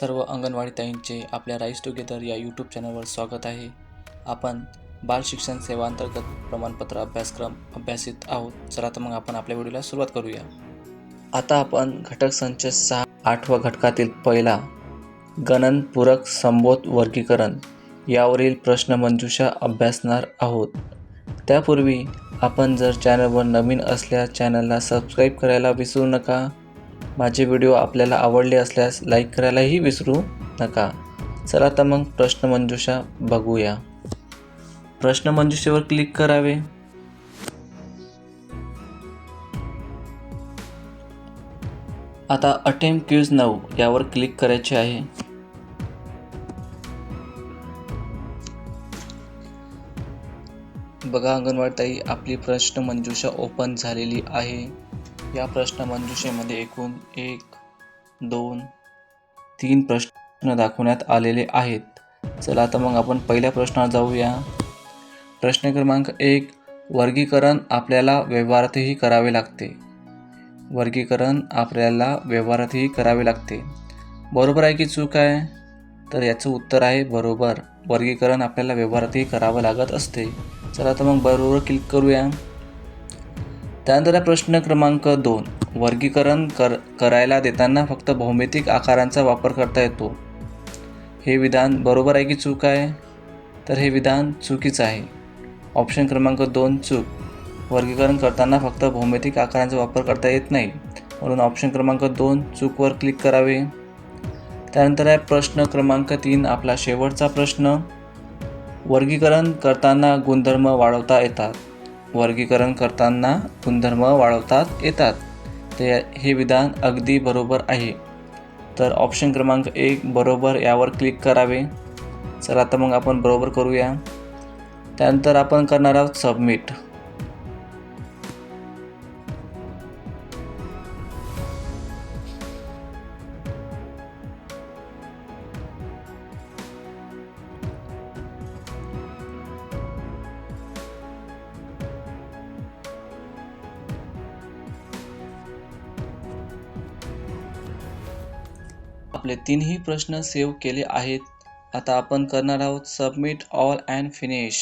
सर्व अंगणवाडी ताईंचे आपल्या rice together या यूट्यूब चॅनलवर स्वागत आहे. आपण बाल शिक्षण सेवा अंतर्गत प्रमाणपत्र अभ्यासक्रम अभ्यासित आहोत. चला तर मग आपण आपल्या व्हिडिओला सुरुवात करूया. आता आपण घटक संच सहा आठवा घटकातील पहिला गणनपूरक संबोध वर्गीकरण. यावरील प्रश्नमंजुषा अभ्यासणार आहोत. त्यापूर्वी आपण जर चॅनलवर नवीन असल्यास चॅनलला सबस्क्राईब करायला विसरू नका. माझे व्हिडिओ आपल्याला आवडले असल्यास लाईक करायलाही विसरू नका. चला तर मग प्रश्नमंजुषा बघूया. प्रश्नमंजुषेवर क्लिक करावे. आता अटेम क्यूज नऊ यावर क्लिक करायचे आहे. बघा अंगणवाडी ताई आपली प्रश्नमंजुषा ओपन झालेली आहे. या प्रश्नमंजुषेमध्ये एकूण एक दोन तीन प्रश्न दाखवण्यात आलेले आहेत. चला तर मग आपण पहिल्या प्रश्नावर जाऊया. प्रश्न क्रमांक एक वर्गीकरण आपल्याला व्यवहारातही करावे लागते. वर्गीकरण आपल्याला व्यवहारातही करावे लागते. बरोबर आहे की चूक आहे? तर याचं उत्तर आहे बरोबर. वर्गीकरण आपल्याला व्यवहारातही करावं लागत असते. चला तर मग बरोबर क्लिक करूया. त्यानंतर प्रश्न क्रमांक दोन. वर्गीकरण कर करायला देताना फक्त भौमितिक आकारांचा वापर करता येतो. हे विधान बरोबर आहे की चूक आहे? तर हे विधान चुकीचं आहे. ऑप्शन क्रमांक दोन चूक. वर्गीकरण करताना फक्त भौमितिक आकारांचा वापर करता येत नाही. म्हणून ऑप्शन क्रमांक दोन चूकवर क्लिक करावे. त्यानंतर आहे प्रश्न क्रमांक तीन आपला शेवटचा प्रश्न. वर्गीकरण करताना गुणधर्म वाढवता येतात. वर्गीकरण करताना गुणधर्म वाढवतात येतात. ते हे विधान अगदी बरोबर आहे. तर ऑप्शन क्रमांक एक बरोबर यावर क्लिक करावे. चला आता मग आपण बरोबर करूया. त्यानंतर आपण करणार आहोत सबमिट आपले तीनही प्रश्न सेव्ह केले आहेत. आता आपण करणार आहोत सबमिट ऑल अँड फिनिश.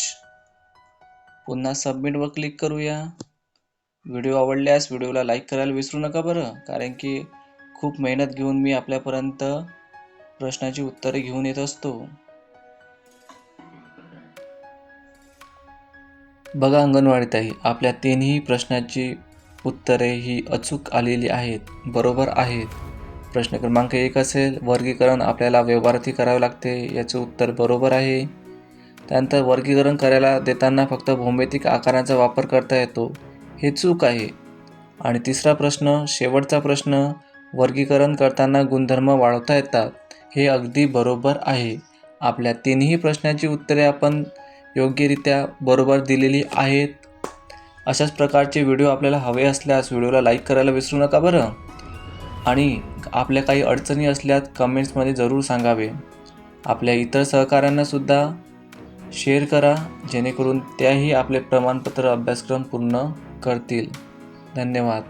पुन्हा सबमिटवर क्लिक करूया. व्हिडिओ आवडल्यास व्हिडिओला लाईक करायला विसरू नका बरं कारण की खूप मेहनत घेऊन मी आपल्यापर्यंत प्रश्नाची उत्तरे घेऊन येत असतो. बघा अंगणवाडीतही आपल्या तीनही प्रश्नाची उत्तरे ही अचूक आलेली आहेत बरोबर आहेत. प्रश्न क्रमांक एक असेल वर्गीकरण आपल्याला व्यवहारातही करावे लागते याचे उत्तर बरोबर आहे. त्यानंतर वर्गीकरण करायला देताना फक्त भौमितिक आकारांचा वापर करता येतो हे चूक आहे. आणि तिसरा प्रश्न शेवटचा प्रश्न वर्गीकरण करताना गुणधर्म वाढवता येतात हे अगदी बरोबर आहे. आपल्या तिन्ही प्रश्नाची उत्तरे आपण योग्यरित्या बरोबर दिलेली आहेत. अशाच प्रकारचे व्हिडिओ आपल्याला हवे असल्यास व्हिडिओला लाईक करायला विसरू नका बरं. आणि आपल्या काही अडचणी असल्यास कमेंट्समध्ये जरूर सांगावे. आपल्या इतर सहकाऱ्यांनासुद्धा शेअर करा जेणेकरून त्याही आपले प्रमाणपत्र अभ्यासक्रम पूर्ण करतील. धन्यवाद.